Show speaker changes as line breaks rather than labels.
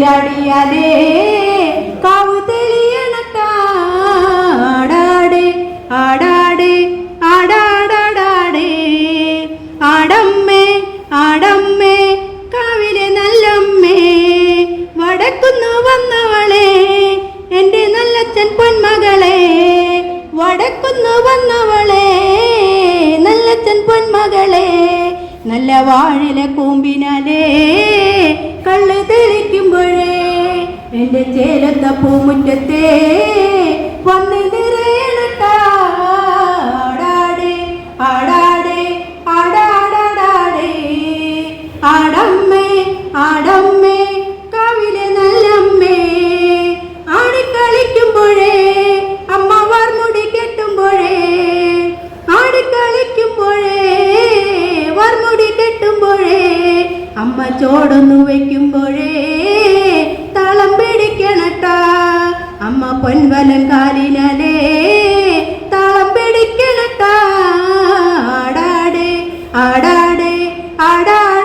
ാടിയാലേ കാവു തെളിയണട്ടാടാടെ ആടാടെ ആടാടാടാടേ. ആടമ്മേ ആടമ്മേ കാവിലെ നല്ലമ്മേ വടക്കുന്നു വന്നവളെ എന്റെ നല്ലച്ഛൻ പൊന്മകളെ. വടക്കുന്നു വന്നവളെ നല്ലച്ഛൻ പൊന്മകളെ നല്ല വാഴിലെ കൂമ്പിനാലേ. കള്ള് തെളിക്കുമ്പോഴേ എന്റെ ചേലത്ത പൂമുറ്റത്തെ വന്ന് നിറയണട്ടാടാടേ ആടാടേ ആടാടാടാടേ. ആടമ്മേ ആടമ്മേ. അമ്മ ചോടൊന്നു വയ്ക്കുമ്പോഴേ തളം പിടിക്കണട്ട. അമ്മ പൊൻവലം കാലിനലേ തളം പിടിക്കണട്ട. ആടാടെ ആടാടെ ആടാ.